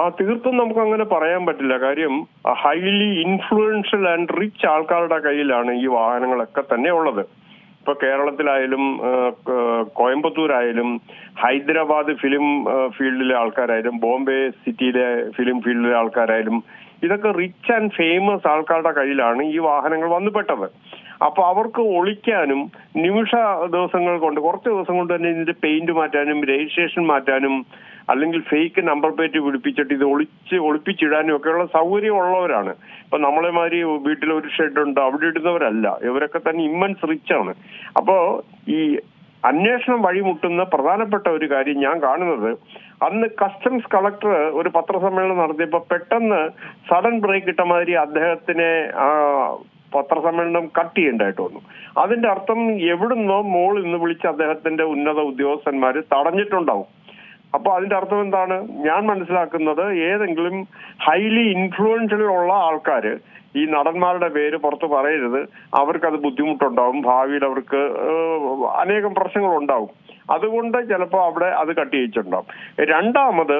ആ തീർത്തും നമുക്ക് അങ്ങനെ പറയാൻ പറ്റില്ല. കാര്യം ഹൈലി ഇൻഫ്ലുവൻഷ്യൽ ആൻഡ് റിച്ച് ആൾക്കാരുടെ കയ്യിലാണ് ഈ വാഹനങ്ങളൊക്കെ തന്നെ ഉള്ളത്. ഇപ്പൊ കേരളത്തിലായാലും കോയമ്പത്തൂരായാലും ഹൈദരാബാദ് ഫിലിം ഫീൽഡിലെ ആൾക്കാരായാലും ബോംബെ സിറ്റിയിലെ ഫിലിം ഫീൽഡിലെ ആൾക്കാരായാലും ഇതൊക്കെ റിച്ച് ആൻഡ് ഫേമസ് ആൾക്കാരുടെ കയ്യിലാണ് ഈ വാഹനങ്ങൾ വന്നുപെട്ടത്. അപ്പൊ അവർക്ക് ഒളിക്കാനും നിമിഷ ദിവസങ്ങൾ കൊണ്ട് കുറച്ച് ദിവസം കൊണ്ട് തന്നെ ഇതിന്റെ പെയിന്റ് മാറ്റാനും രജിസ്ട്രേഷൻ മാറ്റാനും അല്ലെങ്കിൽ ഫേക്ക് നമ്പർ പ്ലേറ്റ് പിടിപ്പിച്ചിട്ട് ഇത് ഒളിച്ച് ഒളിപ്പിച്ചിടാനും ഒക്കെയുള്ള സൗകര്യം ഉള്ളവരാണ്. ഇപ്പൊ നമ്മളെ മാതിരി വീട്ടിൽ ഒരു ഷെഡ് ഉണ്ട് അവിടെ ഇടുന്നവരല്ല. ഇവരൊക്കെ തന്നെ ഇമ്മൻസ് റിച്ച് ആണ്. അപ്പോ ഈ അന്വേഷണം വഴിമുട്ടുന്ന പ്രധാനപ്പെട്ട ഒരു കാര്യം ഞാൻ കാണുന്നത്. അന്ന് കസ്റ്റംസ് കളക്ടർ ഒരു പത്രസമ്മേളനം നടത്തിയപ്പോ പെട്ടെന്ന് സഡൻ ബ്രേക്ക് ഇട്ട മാതിരി അദ്ദേഹത്തിനെ പത്രസമ്മേളനം കട്ട് ചെയ്യേണ്ടതായിട്ട് വന്നു. അതിന്റെ അർത്ഥം എവിടുന്നോ മോൾ നിന്ന് വിളിച്ച് അദ്ദേഹത്തിന്റെ ഉന്നത ഉദ്യോഗസ്ഥന്മാര് തടഞ്ഞിട്ടുണ്ടാവും. അപ്പൊ അതിന്റെ അർത്ഥം എന്താണ്? ഞാൻ മനസ്സിലാക്കുന്നത് ഏതെങ്കിലും ഹൈലി ഇൻഫ്ലുവൻഷ്യൽ ഉള്ള ആൾക്കാര് ഈ നടന്മാരുടെ പേര് പുറത്ത് പറയരുത്. അവർക്കത് ബുദ്ധിമുട്ടുണ്ടാവും. ഭാവിയിൽ അവർക്ക് അനേകം പ്രശ്നങ്ങൾ ഉണ്ടാവും. അതുകൊണ്ട് ചിലപ്പോൾ അവിടെ അത് കട്ടിയിച്ചിട്ടുണ്ടാവും രണ്ടാമത്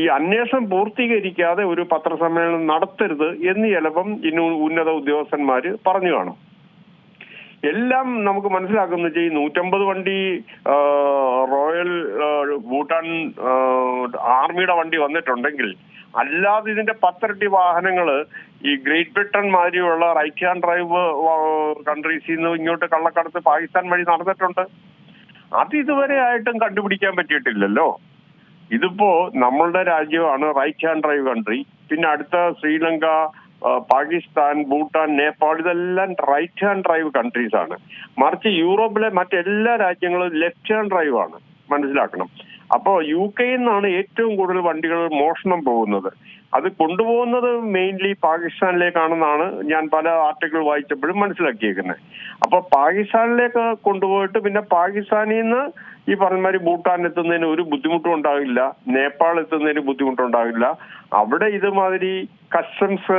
ഈ അന്വേഷണം പൂർത്തീകരിക്കാതെ ഒരു പത്രസമ്മേളനം നടത്തരുത് എന്ന് ചിലപ്പം ഇന്ന് ഉന്നത ഉദ്യോഗസ്ഥന്മാർ പറഞ്ഞു കാണും. എല്ലാം നമുക്ക് മനസ്സിലാക്കുന്ന ഈ നൂറ്റമ്പത് വണ്ടി റോയൽ ഭൂട്ടാൻ ആർമിയുടെ വണ്ടി വന്നിട്ടുണ്ടെങ്കിൽ അല്ലാതെ ഇതിന്റെ പത്തിരട്ടി വാഹനങ്ങൾ ഈ ഗ്രേറ്റ് ബ്രിട്ടൻ മാതിരിയുള്ള റൈറ്റ് ഹാൻഡ് ഡ്രൈവ് കൺട്രീസിൽ നിന്ന് ഇങ്ങോട്ട് കള്ളക്കടത്ത് പാകിസ്ഥാൻ വഴി നടന്നിട്ടുണ്ട്. അത് ഇതുവരെ ആയിട്ടും കണ്ടുപിടിക്കാൻ പറ്റിയിട്ടില്ലല്ലോ. ഇതിപ്പോ നമ്മളുടെ രാജ്യമാണ് റൈറ്റ് ഹാൻഡ് ഡ്രൈവ് കൺട്രി പിന്നെ അടുത്ത ശ്രീലങ്ക പാകിസ്ഥാൻ ഭൂട്ടാൻ നേപ്പാൾ ഇതെല്ലാം റൈറ്റ് ഹാൻഡ് ഡ്രൈവ് കൺട്രീസ് ആണ്. മറിച്ച് യൂറോപ്പിലെ മറ്റെല്ലാ രാജ്യങ്ങളും ലെഫ്റ്റ് ഹാൻഡ് ഡ്രൈവ് ആണ്. മനസ്സിലാക്കണം. അപ്പോ യു കെയിൽ നിന്നാണ് ഏറ്റവും കൂടുതൽ വണ്ടികൾ മോഷണം പോകുന്നത്. അത് കൊണ്ടുപോകുന്നത് മെയിൻലി പാകിസ്ഥാനിലേക്കാണെന്നാണ് ഞാൻ പല ആർട്ടിക്കിൾ വായിച്ചപ്പോഴും മനസ്സിലാക്കിയേക്കുന്നത്. അപ്പൊ പാകിസ്ഥാനിലേക്ക് കൊണ്ടുപോയിട്ട് പിന്നെ പാകിസ്ഥാനിൽ നിന്ന് ഈ പറഞ്ഞ മാതിരി ഭൂട്ടാൻ എത്തുന്നതിന് ഒരു ബുദ്ധിമുട്ടും ഉണ്ടാവില്ല. നേപ്പാൾ എത്തുന്നതിന് ബുദ്ധിമുട്ടുണ്ടാവില്ല അവിടെ ഇതുമാതിരി കസ്റ്റംസ്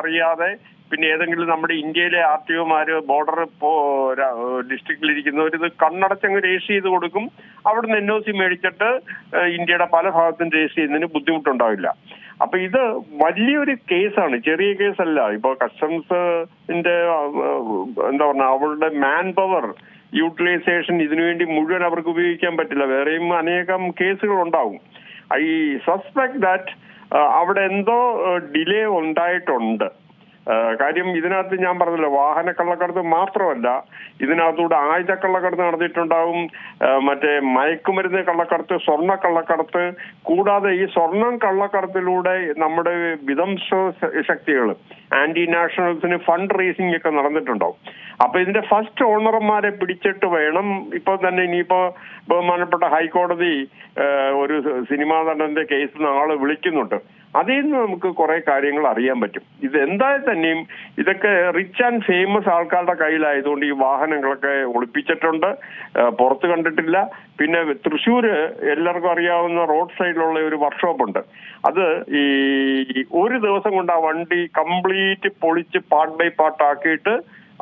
അറിയാതെ പിന്നെ ഏതെങ്കിലും നമ്മുടെ ഇന്ത്യയിലെ ആർ ടി ഒമാര് ബോർഡർ ഡിസ്ട്രിക്റ്റിൽ ഇരിക്കുന്നവർ ഇത് കണ്ണടച്ചങ്ങ് രജിസ്റ്റർ ചെയ്ത് കൊടുക്കും. അവിടുന്ന് എൻ ഒ സി മേടിച്ചിട്ട് ഇന്ത്യയുടെ പല ഭാഗത്തും രജിസ്റ്റർ ചെയ്യുന്നതിന് ബുദ്ധിമുട്ടുണ്ടാവില്ല. അപ്പൊ ഇത് വലിയൊരു കേസാണ് ചെറിയ കേസല്ല ഇപ്പൊ കസ്റ്റംസിന്റെ എന്താ പറഞ്ഞ അവളുടെ മാൻ പവർ യൂട്ടിലൈസേഷൻ ഇതിനുവേണ്ടി മുഴുവൻ അവർക്ക് ഉപയോഗിക്കാൻ പറ്റില്ല. വേറെയും അനേകം കേസുകൾ ഉണ്ടാവും. ഐ സസ്പെക്ട് ദാറ്റ് അവിടെ എന്തോ ഡിലേ ഉണ്ടായിട്ടുണ്ട്. കാര്യം ഇതിനകത്ത് ഞാൻ പറഞ്ഞല്ലോ വാഹന കള്ളക്കടത്ത് മാത്രമല്ല ഇതിനകത്തൂടെ ആയുധ കള്ളക്കടത്ത് നടത്തിയിട്ടുണ്ടാവും മറ്റേ മയക്കുമരുന്ന് കള്ളക്കടത്ത് സ്വർണ കള്ളക്കടത്ത് കൂടാതെ ഈ സ്വർണം കള്ളക്കടത്തിലൂടെ നമ്മുടെ വിധംസ ശക്തികൾ ആന്റി നാഷണൽസിന് ഫണ്ട് റേസിംഗ് ഒക്കെ നടന്നിട്ടുണ്ടാവും. അപ്പൊ ഇതിന്റെ ഫസ്റ്റ് ഓണർമാരെ പിടിച്ചിട്ട് വേണം ഇപ്പൊ തന്നെ ഇനിയിപ്പോ ബഹുമാനപ്പെട്ട ഹൈക്കോടതി ഒരു സിനിമാ നടന്റെ കേസ് നാളെ വിളിക്കുന്നുണ്ട്. അതിൽ നിന്ന് നമുക്ക് കുറെ കാര്യങ്ങൾ അറിയാൻ പറ്റും. ഇത് എന്തായാലും തന്നെയും ഇതൊക്കെ റിച്ച് ആൻഡ് ഫേമസ് ആൾക്കാരുടെ കയ്യിലായതുകൊണ്ട് ഈ വാഹനങ്ങളൊക്കെ ഒളിപ്പിച്ചിട്ടുണ്ട്. പുറത്ത് കണ്ടിട്ടില്ല. പിന്നെ തൃശ്ശൂര് എല്ലാവർക്കും അറിയാവുന്ന റോഡ് സൈഡിലുള്ള ഒരു വർക്ക്ഷോപ്പ് ഉണ്ട്. അത് ഈ ഒരു ദിവസം കൊണ്ട് ആ വണ്ടി കംപ്ലീറ്റ് പൊളിച്ച് പാർട്ട് ബൈ പാർട്ട് ആക്കിയിട്ട്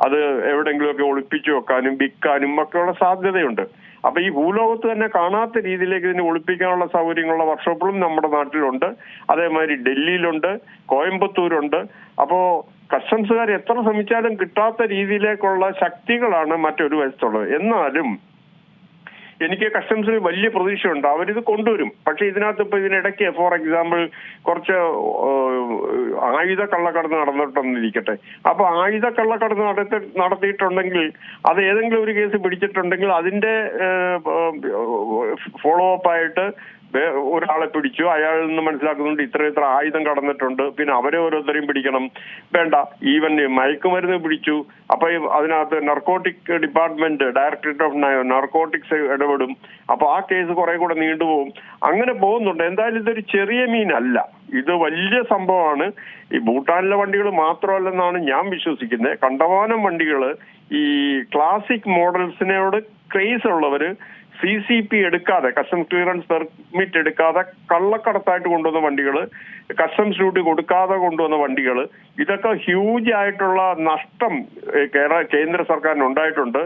അത് എവിടെയെങ്കിലുമൊക്കെ ഒളിപ്പിച്ചു വെക്കാനും വിൽക്കാനും ഒക്കെയുള്ള സാധ്യതയുണ്ട്. അപ്പൊ ഈ ഭൂലോകത്ത് തന്നെ കാണാത്ത രീതിയിലേക്ക് ഇതിനെ ഒളിപ്പിക്കാനുള്ള സൗകര്യങ്ങളുള്ള വർക്ക്ഷോപ്പുകളും നമ്മുടെ നാട്ടിലുണ്ട്. അതേമാതിരി ഡൽഹിയിലുണ്ട് കോയമ്പത്തൂരുണ്ട്. അപ്പോ കസ്റ്റംസുകാർ എത്ര ശ്രമിച്ചാലും കിട്ടാത്ത രീതിയിലേക്കുള്ള ശക്തികളാണ് മറ്റൊരു വശത്തുള്ളത്. എന്നാലും എനിക്ക് കസ്റ്റംസിൽ വലിയ പ്രതീക്ഷയുണ്ട്. അവരിത് കൊണ്ടുവരും. പക്ഷെ ഇതിനകത്ത് ഇപ്പൊ ഇതിനിടയ്ക്ക് ഫോർ എക്സാമ്പിൾ കുറച്ച് ആയുധ കള്ളക്കടത്ത് നടന്നിട്ടുണ്ടെന്നിരിക്കട്ടെ അപ്പൊ ആയുധ കള്ളക്കടത്ത് നടത്തി നടത്തിയിട്ടുണ്ടെങ്കിൽ അത് ഏതെങ്കിലും ഒരു കേസ് പിടിച്ചിട്ടുണ്ടെങ്കിൽ അതിന്റെ ഫോളോ അപ്പ് ആയിട്ട് ഒരാളെ പിടിച്ചു അയാളിൽ നിന്ന് മനസ്സിലാക്കുന്നുണ്ട് ഇത്ര ഇത്ര ആയുധം കടന്നിട്ടുണ്ട് പിന്നെ അവരെ ഓരോരുത്തരെയും പിടിക്കണം. വേണ്ട ഈവൻ മയക്കുമരുന്ന് പിടിച്ചു അപ്പൊ അതിനകത്ത് narcotic department directorate of narcotics ഇടപെടും. അപ്പൊ ആ കേസ് കുറെ കൂടെ നീണ്ടുപോകും അങ്ങനെ പോകുന്നുണ്ട്. എന്തായാലും ഇതൊരു ചെറിയ മീനല്ല. ഇത് വലിയ സംഭവമാണ്. ഈ ഭൂട്ടാനിലെ വണ്ടികൾ മാത്രമല്ലെന്നാണ് ഞാൻ വിശ്വസിക്കുന്നത്. കണ്ടമാനം വണ്ടികൾ ഈ ക്ലാസിക് മോഡൽസിനോട് ക്രേസ് ഉള്ളവര് സി സി പി എടുക്കാതെ കസ്റ്റംസ് ക്ലിയറൻസ് പെർമിറ്റ് എടുക്കാതെ കള്ളക്കടത്തായിട്ട് കൊണ്ടുവന്ന വണ്ടികൾ കസ്റ്റംസ് ഡ്യൂട്ടി കൊടുക്കാതെ കൊണ്ടുവന്ന വണ്ടികൾ ഇതൊക്കെ ഹ്യൂജ് ആയിട്ടുള്ള നഷ്ടം കേരള കേന്ദ്ര സർക്കാരിന് ഉണ്ടായിട്ടുണ്ട്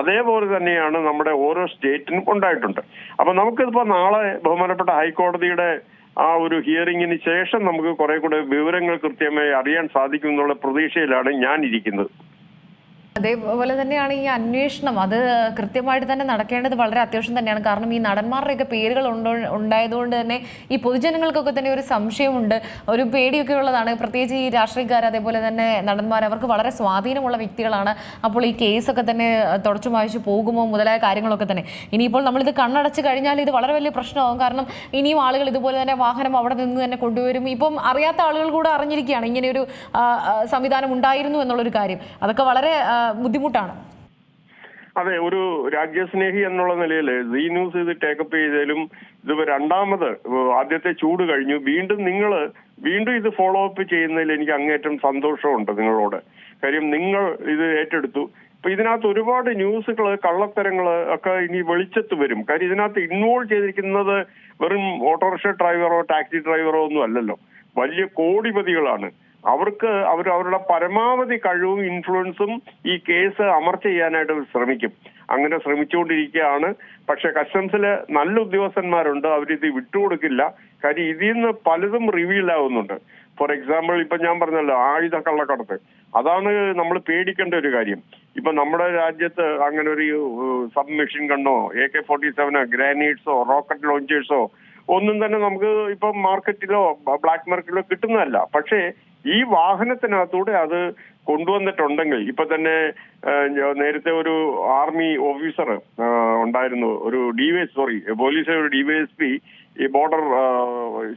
അതേപോലെ തന്നെയാണ് നമ്മുടെ ഓരോ സ്റ്റേറ്റിനും ഉണ്ടായിട്ടുണ്ട്. അപ്പൊ നമുക്കിപ്പോ നാളെ ബഹുമാനപ്പെട്ട ഹൈക്കോടതിയുടെ ആ ഒരു ഹിയറിംഗിന് ശേഷം നമുക്ക് കുറെ കൂടെ വിവരങ്ങൾ കൃത്യമായി അറിയാൻ സാധിക്കും എന്നുള്ള പ്രതീക്ഷയിലാണ് ഞാൻ ഇരിക്കുന്നത് അതേപോലെ തന്നെയാണ് ഈ അന്വേഷണം. അത് കൃത്യമായിട്ട് തന്നെ നടക്കേണ്ടത് വളരെ അത്യാവശ്യം തന്നെയാണ്. കാരണം ഈ നടന്മാരുടെയൊക്കെ പേരുകൾ ഉണ്ടോ ഉണ്ടായതുകൊണ്ട് തന്നെ ഈ പൊതുജനങ്ങൾക്കൊക്കെ തന്നെ ഒരു സംശയമുണ്ട്. ഒരു പേടിയൊക്കെ ഉള്ളതാണ്. പ്രത്യേകിച്ച് ഈ രാഷ്ട്രീയക്കാർ അതേപോലെ തന്നെ നടന്മാർ അവർക്ക് വളരെ സ്വാധീനമുള്ള വ്യക്തികളാണ്. അപ്പോൾ ഈ കേസൊക്കെ തന്നെ തുടച്ചു മായ്ച്ചു പോകുമോ മുതലായ കാര്യങ്ങളൊക്കെ തന്നെ. ഇനിയിപ്പോൾ നമ്മളിത് കണ്ണടച്ച് കഴിഞ്ഞാൽ ഇത് വളരെ വലിയ പ്രശ്നമാകും കാരണം ഇനിയും ആളുകൾ ഇതുപോലെ തന്നെ വാഹനം അവിടെ നിന്ന് തന്നെ കൊണ്ടുവരും. ഇപ്പം അറിയാത്ത ആളുകൾ കൂടെ അറിഞ്ഞിരിക്കുകയാണ് ഇങ്ങനെ ഒരു സംവിധാനം ഉണ്ടായിരുന്നു എന്നുള്ളൊരു കാര്യം. അതൊക്കെ വളരെ ബുദ്ധിമുട്ടാണ്. അതെ ഒരു രാജ്യസ്നേഹി എന്നുള്ള നിലയിൽ സീ ന്യൂസ് ഇത് ടേക്കപ്പ് ചെയ്തതിലും ഇതിപ്പോ രണ്ടാമത് ആദ്യത്തെ ചൂട് കഴിഞ്ഞു. വീണ്ടും നിങ്ങൾ വീണ്ടും ഇത് ഫോളോ അപ്പ് ചെയ്യുന്നതിൽ എനിക്ക് അങ്ങേറ്റം സന്തോഷമുണ്ട് നിങ്ങളോട്. കാര്യം നിങ്ങൾ ഇത് ഏറ്റെടുത്തു. ഇപ്പൊ ഇതിനകത്ത് ഒരുപാട് ന്യൂസുകൾ കള്ളത്തരങ്ങൾ ഒക്കെ ഇനി വെളിച്ചത്ത് വരും. കാര്യം ഇതിനകത്ത് ഇൻവോൾവ് ചെയ്തിരിക്കുന്നത് വെറും ഓട്ടോറിക്ഷ ഡ്രൈവറോ ടാക്സി ഡ്രൈവറോ ഒന്നും അല്ലല്ലോ. വലിയ കോടിപതികളാണ്. അവർക്ക് അവർ അവരുടെ പരമാവധി കഴിവും ഇൻഫ്ലുവൻസും ഈ കേസ് അമർച്ച ചെയ്യാനായിട്ട് ശ്രമിക്കും. അങ്ങനെ ശ്രമിച്ചുകൊണ്ടിരിക്കുകയാണ്. പക്ഷെ കസ്റ്റംസിൽ നല്ല ഉദ്യോഗസ്ഥന്മാരുണ്ട്. അവരിത് വിട്ടുകൊടുക്കില്ല. കാര്യം ഇതിൽ നിന്ന് പലതും റിവീൽ ആവുന്നുണ്ട്. ഫോർ എക്സാമ്പിൾ ഇപ്പൊ ഞാൻ പറഞ്ഞല്ലോ ആയുധ കള്ളക്കടത്ത്. അതാണ് നമ്മൾ പേടിക്കേണ്ട ഒരു കാര്യം. ഇപ്പൊ നമ്മുടെ രാജ്യത്ത് അങ്ങനെ ഒരു സബ് മെഷീൻ ഗണ്ണോ എ കെ ഫോർട്ടി സെവനോ ഗ്രാനൈറ്റ്സോ റോക്കറ്റ് ലോഞ്ചേഴ്സോ ഒന്നും തന്നെ നമുക്ക് ഇപ്പൊ മാർക്കറ്റിലോ ബ്ലാക്ക് മാർക്കറ്റിലോ കിട്ടുന്നതല്ല. പക്ഷേ ഈ വാഹനത്തിനകത്തൂടെ അത് കൊണ്ടുവന്നിട്ടുണ്ടെങ്കിൽ ഇപ്പൊ തന്നെ നേരത്തെ ഒരു ആർമി ഓഫീസർ ഉണ്ടായിരുന്നു ഒരു ഡിവൈഎസ് സോറി പോലീസ് ഒരു ഡിവൈഎസ്പി ഈ ബോർഡർ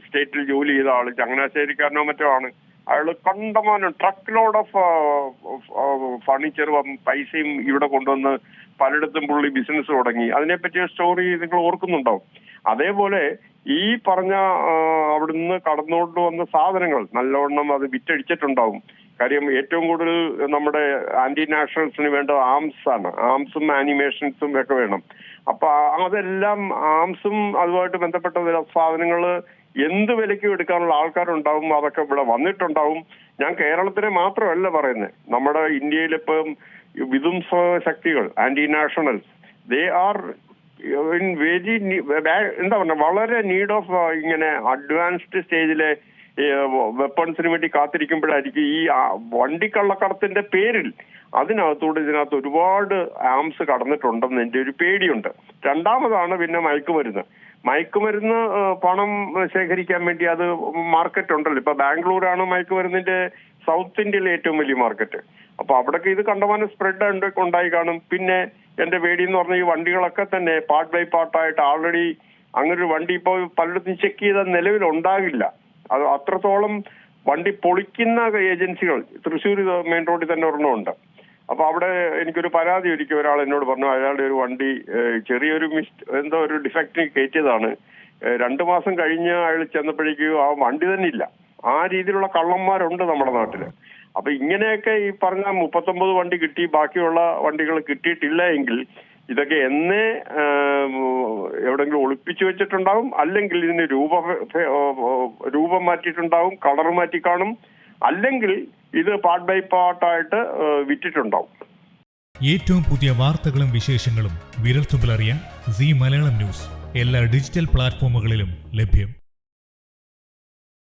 സ്റ്റേറ്റിൽ ജോലി ചെയ്ത ആൾ ചങ്ങനാശ്ശേരിക്കാരനോ മറ്റോ ആണ്. അയാൾ കണ്ടമാനം ട്രക്ക് ലോഡ് ഓഫ് ഫർണിച്ചറും പൈസയും ഇവിടെ കൊണ്ടുവന്ന് പലയിടത്തും പുള്ളി ബിസിനസ് തുടങ്ങി. അതിനെപ്പറ്റിയ സ്റ്റോറി നിങ്ങൾ ഓർക്കുന്നുണ്ടാവും അതേപോലെ ഈ പറഞ്ഞ അവിടുന്ന് കടന്നുകൊണ്ട് വന്ന സാധനങ്ങൾ നല്ലവണ്ണം അത് വിറ്റഴിച്ചിട്ടുണ്ടാവും കാര്യം ഏറ്റവും കൂടുതൽ നമ്മുടെ ആന്റി നാഷണൽസിന് വേണ്ട ആംസ് ആണ്. ആംസും ആനിമേഷൻസും ഒക്കെ വേണം. അപ്പൊ അതെല്ലാം ആംസും അതുമായിട്ട് ബന്ധപ്പെട്ട സാധനങ്ങൾ എന്ത് വിലയ്ക്കും എടുക്കാനുള്ള ആൾക്കാരുണ്ടാവും അതൊക്കെ ഇവിടെ വന്നിട്ടുണ്ടാവും. ഞാൻ കേരളത്തിനെ മാത്രമല്ല പറയുന്നത് നമ്മുടെ ഇന്ത്യയിലിപ്പം വിധുംസ ശക്തികൾ anti nationals they are very എന്താ പറഞ്ഞ വളരെ നീഡ് ഓഫ് ഇങ്ങനെ അഡ്വാൻസ്ഡ് സ്റ്റേജിലെ വെപ്പൺസിന് വേണ്ടി കാത്തിരിക്കുമ്പോഴായിരിക്കും ഈ വണ്ടിക്കള്ളക്കടത്തിന്റെ പേരിൽ അതിനകത്തൂടെ ഇതിനകത്ത് ഒരുപാട് ആംസ് കടന്നിട്ടുണ്ടെന്ന് എന്റെ ഒരു പേടിയുണ്ട്. രണ്ടാമതാണ് പിന്നെ മയക്കുമരുന്ന്. മയക്കുമരുന്ന് പണം ശേഖരിക്കാൻ വേണ്ടി അത് മാർക്കറ്റ് ഉണ്ടല്ലോ. ഇപ്പൊ ബാംഗ്ലൂരാണ് മയക്കുമരുന്നിന്റെ സൗത്ത് ഇന്ത്യയിലെ ഏറ്റവും വലിയ മാർക്കറ്റ് അപ്പൊ അവിടൊക്കെ ഇത് കണ്ടമാനം സ്പ്രെഡ് ഉണ്ട് ഉണ്ടായി കാണും. പിന്നെ എന്റെ വേടി എന്ന് പറഞ്ഞ ഈ വണ്ടികളൊക്കെ തന്നെ പാർട്ട് ബൈ പാർട്ടായിട്ട് ആൾറെഡി അങ്ങനെ ഒരു വണ്ടി ഇപ്പോൾ പലയിടത്തും ചെക്ക് ചെയ്ത നിലവിൽ ഉണ്ടാകില്ല അത് അത്രത്തോളം വണ്ടി പൊളിക്കുന്ന ഏജൻസികൾ തൃശ്ശൂർ മെയിൻ റോഡിൽ തന്നെ ഒരെണ്ണമുണ്ട്. അപ്പൊ അവിടെ എനിക്കൊരു പരാതി ഒരിക്കൽ ഒരാൾ എന്നോട് പറഞ്ഞു അയാളുടെ ഒരു വണ്ടി ചെറിയൊരു മിസ് എന്തോ ഒരു ഡിഫക്റ്റിന് കയറ്റിയതാണ്. രണ്ടു മാസം കഴിഞ്ഞ് അയാൾ ചെന്നപ്പോഴേക്കും ആ വണ്ടി തന്നെ ഇല്ല. ആ രീതിയിലുള്ള കള്ളന്മാരുണ്ട് നമ്മുടെ നാട്ടിൽ. അപ്പൊ ഇങ്ങനെയൊക്കെ ഈ പറഞ്ഞ മുപ്പത്തൊമ്പത് വണ്ടി കിട്ടി ബാക്കിയുള്ള വണ്ടികൾ കിട്ടിയിട്ടില്ല എങ്കിൽ ഇതൊക്കെ എന്നേ എവിടെങ്കിലും ഒളിപ്പിച്ചു വെച്ചിട്ടുണ്ടാവും അല്ലെങ്കിൽ ഇതിന് രൂപ രൂപം മാറ്റിയിട്ടുണ്ടാവും കളർ മാറ്റി കാണും അല്ലെങ്കിൽ ഇത് പാർട്ട് ബൈ പാർട്ടായിട്ട് വിറ്റിട്ടുണ്ടാവും. ഏറ്റവും പുതിയ വാർത്തകളും വിശേഷങ്ങളും വിരൽത്തുമ്പിൽ അറിയാൻ സി മലയാളം ന്യൂസ്. എല്ലാ ഡിജിറ്റൽ പ്ലാറ്റ്ഫോമുകളിലും ലഭ്യം.